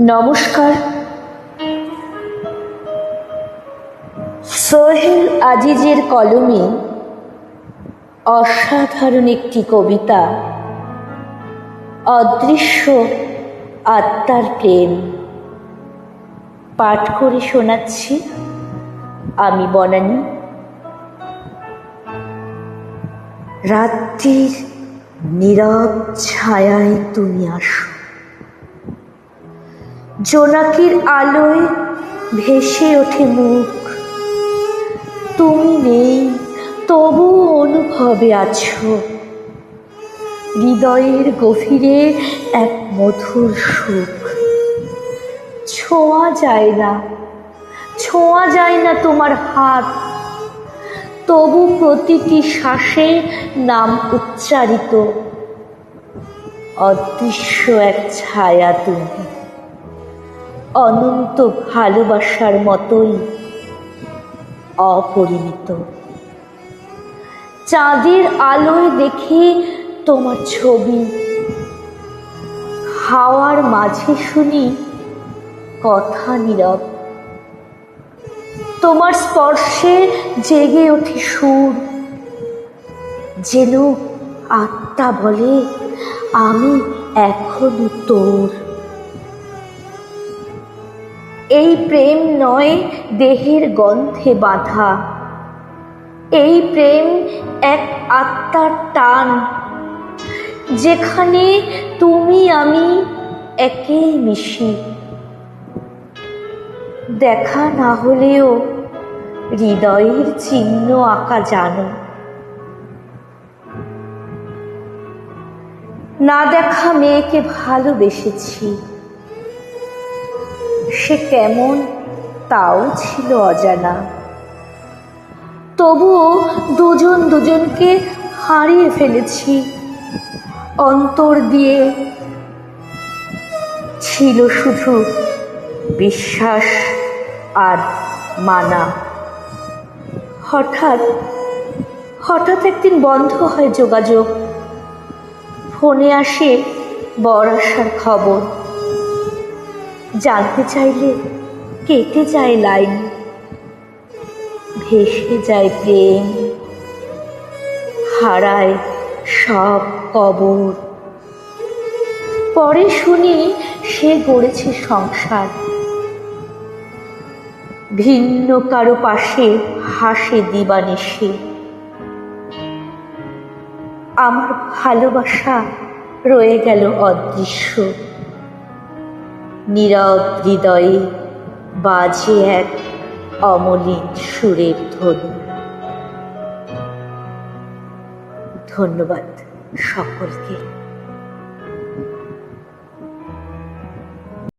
নমস্কার। সোহেল আজিজের কলমে অসাধারণ একটি কবিতা, অদৃশ্য আত্মার প্রেম। পাঠ করে শোনাচ্ছি আমি বনানি। রাত্রির নীরব ছায়ায় তুমি আসো। জোনাকির আলোয় ভেসে ওঠে মুখ। তুমি নেই তবু অনুভবে আছো। হৃদয়ের গভীরে এক মধুর সুখ। ছোঁয়া যায় না, ছোঁয়া যায় না তোমার হাত। তবু প্রতিটি শ্বাসে নাম উচ্চারিত। অদৃশ্য এক ছায়া তুমি। অনন্ত ভালোবাসার মতোই অপরিমিত। চাঁদের আলোয় দেখি তোমার ছবি, হাওয়ার মাঝে শুনি কথা নীরব। তোমার স্পর্শে জেগে ওঠে সুর, যেন আত্মা বলে, আমি এখনও তোর। এই প্রেম নয় দেহের গন্ধে বাঁধা। এই প্রেম এক আত্মার টান, যেখানে তুমি আমি একেই মিশি। দেখা না হলেও হৃদয়ের চিহ্ন আঁকা জানো। না দেখা মেয়েকে ভালোবেসেছি। সে কেমন তাও ছিল অজানা। তবুও দুজন দুজনকে হারিয়ে ফেলেছি। অন্তর দিয়ে ছিল শুধু বিশ্বাস আর মানা। হঠাৎ হঠাৎ একদিন বন্ধ হয় যোগাযোগ। ফোনে আসে বর আসার খবর। জানতে চাইলে কেটে যায় লাইন, ভেসে যায় প্রেম, হারায় সব কবর। পরে শুনি সে গড়েছে সংসার। ভিন্ন কারও পাশে হাসে দিবানিশে আমার ভালোবাসা রয়ে গেল অদৃশ্য। নীরব হৃদয়ে বাজে এক অমলিন সুরের ধ্বনি। ধন্যবাদ সকলকে।